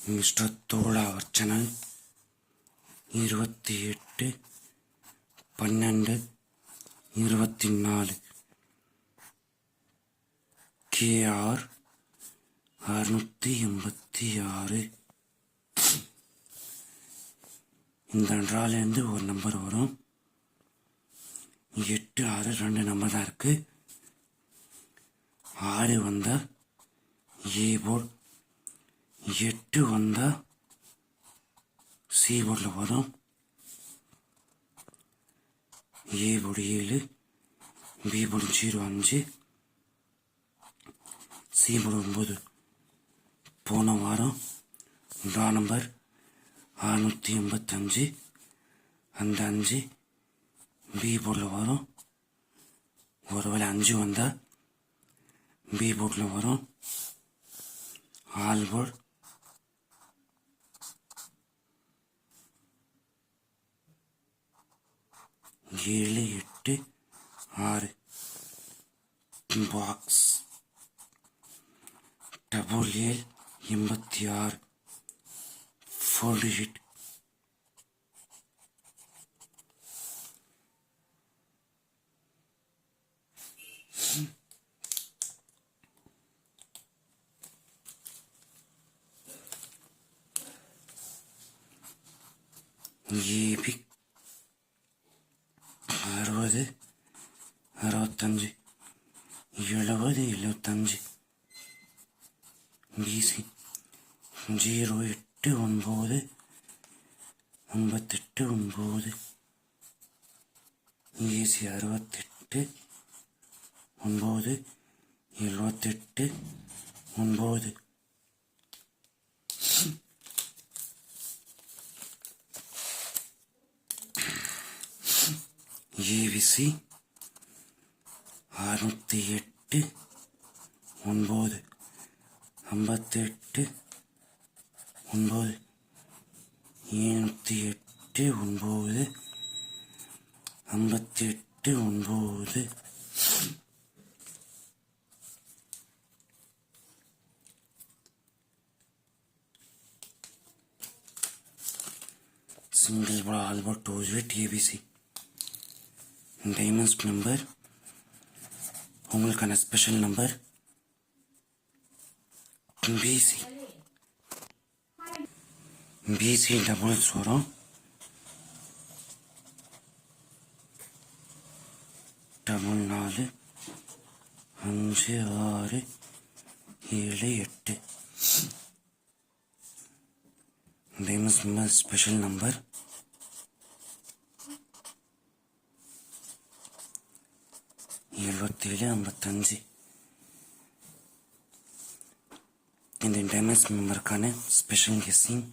Mister தோழா இருபத்தி எட்டு பன்னெண்டு இருபத்தி நாலு கேஆர் அறுநூற்றி எண்பத்தி ஆறு இந்த ட்ராலேருந்து ஒரு நம்பர் வரும். எட்டு ஆறு ரெண்டு நம்பர் தான் இருக்குது ஆறு வந்தால் ஏ போர்டு எட்டு வந்தால் சி போர்டில் வரும். ஏ போர்டு ஏழு பி போர்டு ஜீரோ அஞ்சு சி போர்டு ஒம்பது போன வாரம் ரா நம்பர் அறுநூற்றி எண்பத்தஞ்சு அந்த அஞ்சு பி போர்டில் வரும். ஒருவேளை அஞ்சு வந்தால் பி போர்டில் வரும். ஆல் போர்டு ஏழு எட்டு ஆறு பாக்ஸ் டபுள் ஏழு எண்பத்தி ஆறு ஃபோர் டிஜிட் ஏபி அறுபது அறுபத்தஞ்சு எழுபது எழுபத்தஞ்சு. பிசி ஜீரோ எட்டு ஒன்பது ஐம்பத்தெட்டு ஒன்பது. ஏசி அறுபத்தெட்டு ஒன்பது எழுபத்தெட்டு ஒன்பது. ஏவிசி அறுநூத்தி எட்டு ஒன்பது ஐம்பத்தெட்டு ஒன்பது ஏழ்நூற்றி எட்டு ஒன்பது ஐம்பத்தி எட்டு ஒன்பது சிங்கிள் ஆல்பர்ட் ஆல்போர்ட் ஏபிசி டைமண்ட்ஸ் நம்பர் உங்களுக்கான special number BC BC double வரும் டபுள் நாலு அஞ்சு ஆறு ஏழு எட்டு. டைமண்ட்ஸ் நம்பர் ஸ்பெஷல் நம்பர் எழுபத்தேழு ஐம்பத்தஞ்சு. இந்த டேமேஜ் மெம்பருக்கான ஸ்பெஷல் கெஸ்ஸிங்